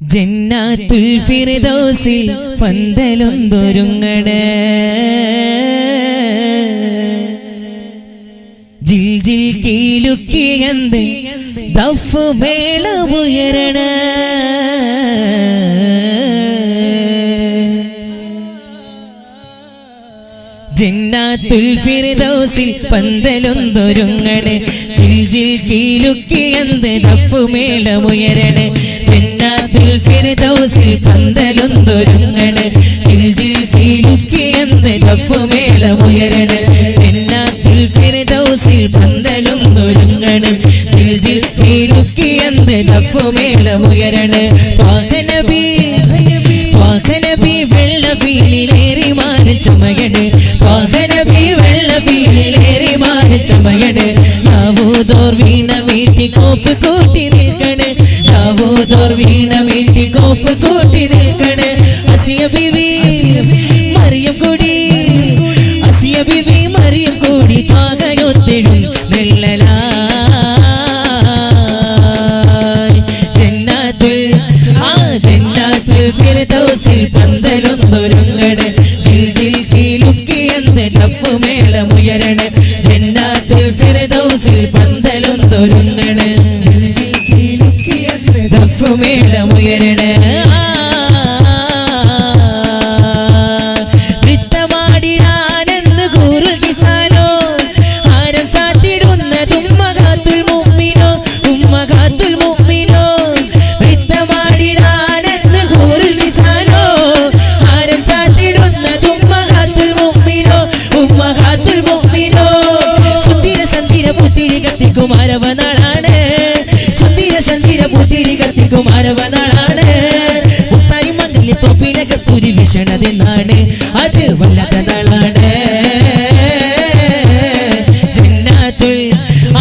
ജന്നാത്തുൽ ഫിർദൗസിൽ പന്തലൊന്തൊരുങ്ങണേ ജിൽ ജിൽ കീലുക്കിയന്ത് ദഫ് മേളമുയരണ. ജന്നാത്തുൽ ഫിർദൗസിൽ പന്തലൊന്തൊരുങ്ങണേ ജിൽ ജിൽ കീലുക്കിയന്ത് ദഫ് മേളമുയരണേ. ജന്നാത്തുൽ ഫിർദൗസിൽ പന്തലൊന്തൊരുങ്ങണേ ജിൽ ജിൽ കീലുക്കിയന്ത് ദഫ് മേളമുയരണേ ജന്നാത്തുൽ ഫിർദൗസിൽ പന്തലൊന്തൊരുങ്ങണേ ജിൽ ജിൽ കീലുക്കിയന്ത് ദഫ് മേളമുയരണേ വാഹനബി വാഹനബി വെള്ളവീലിലേറി മാറി ചമയട് വാഹനബി വെള്ളവീലിലേറി മാറി ചമയട് ദാവൂദോർ വീണ വീട്ടി കോപ്പ് കൂട്ടി നിൽക്കണ്. ദാവൂദോർ വീണ കോപ്പ് കൂട്ടി നിൽക്കണ്. അസിയ ബിവി மேல உயரட പുസിരി കത്തിക്കുമാരവ നാളാണ് മുത്താരി മംഗല്യ തൊപ്പിലെ കസ്തൂരി വിഷണതെന്നാണ് അത് വല്ലാത്ത നാളാണ്. ജന്നാത്തുൽ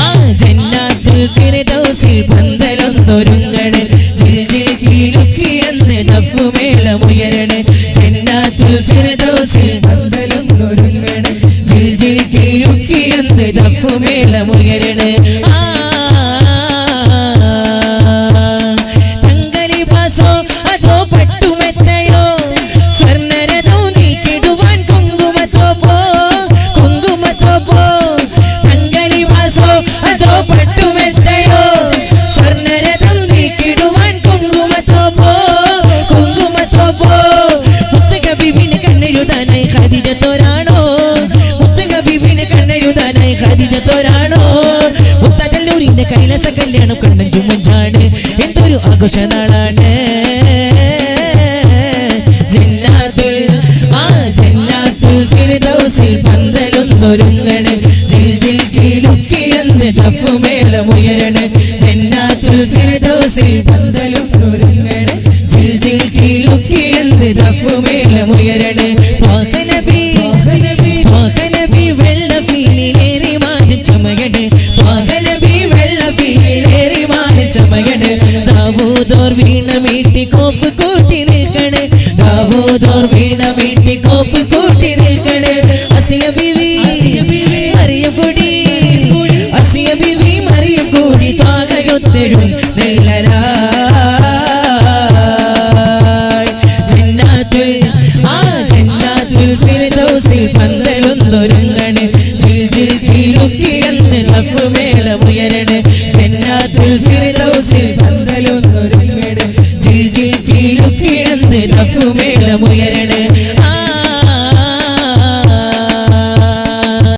ആ ജന്നാത്തുൽ ഫിർദൗസിൽ പന്തലൊന്നൊരുങ്ങണ്. ജിൽ ജിൽ കീലുക്കിയെന്ന് ദഫുമേളമുയരണ് ജന്നാത്തുൽ ഫിർദൗസിൽ പന്തലൊന്നൊരുങ്ങണ്. ജിൽ ജിൽ ആ ഖദീജത്തോരാണോ മുത്തക ബിബിന് കണ്ണെഴുതാനായി ഖദീജത്തോരാണോ മുത്തകല്ലൂരിന്റെ കൈലാസ കല്യാണം കണ്ണൻ എന്തൊരു ആഘോഷ നാളാണ് ജന്നാത്തുൽ ആ ജന്നാത്തുൽ ഫിർദൗസിൽ പന്തലൊന്നൊരുങ്ങണ്. ജിൽ ജിൽ കീലുക്കിയെന്ന് തപ്പുമേളമുയരണ ജന്നാത്തുൽ ഫിർദൗസിൽ പന്തലൊന്നൊരുങ്ങണ് ദാവൂദോർ വീണ കൂട്ടി നിൽക്കണ്. അസിയ ബിവി അസിയ ബിവി ആ ഫിർദൗസിൽ ജിൽ ജിൽ കീലുക്കിയെന്ന് ലഫ് പന്തലൊന്നൊരുങ്ങണ്